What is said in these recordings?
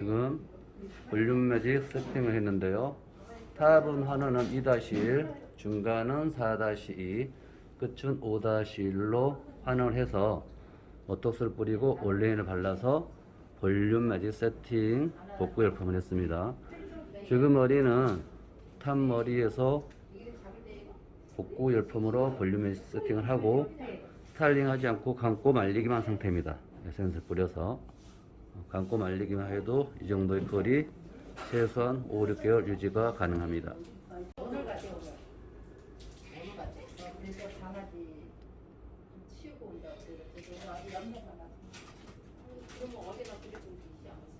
지금 볼륨 매직 세팅을 했는데요. 탑은 하나는 2-1, 중간은 4-2, 끝은 5-1로 환원을 해서 오톡스를 뿌리고 올레인을 발라서 볼륨 매직 세팅 복구 열품을 했습니다. 지금 머리는 탑 머리에서 복구 열품으로 볼륨 매직 세팅을 하고 스타일링 하지 않고 감고 말리기만 한 상태입니다. 에센스 뿌려서 감고 말리기만 해도 이 정도의 컬이 최소한 5, 6개월 유지가 가능합니다. 오늘 가지 오늘. 오늘 가지. 그래서 강아지 좀 치우고 온다고 그래서 제가 아직 연매가 나. 그럼 어디가 그리고 있지 않았어요?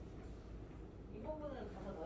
이 부분은 가서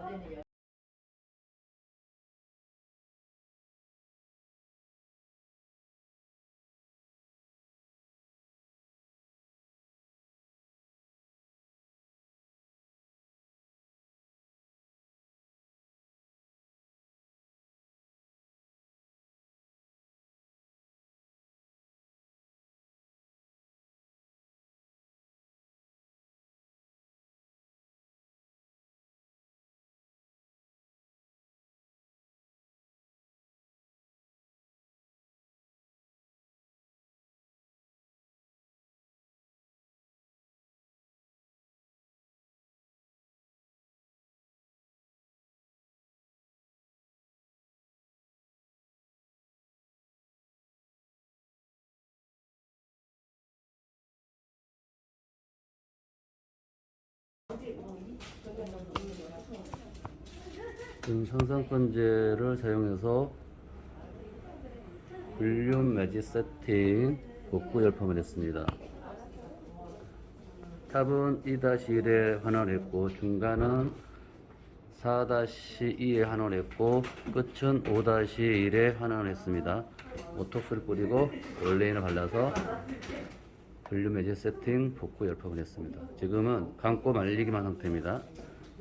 지금 현상건제를 사용해서 볼륨 매직 세팅 복구 열품을 했습니다. 탑은 2-1에 환원했고 중간은 4-2에 환원했고 끝은 5-1에 환원했습니다. 오톡스를 뿌리고 올레인을 발라서 볼륨 매직 세팅 복구 열품을 했습니다. 지금은 감고 말리기만 상태입니다.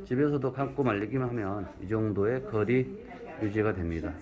집에서도 감고 말리기만 하면 이 정도의 거리 유지가 됩니다.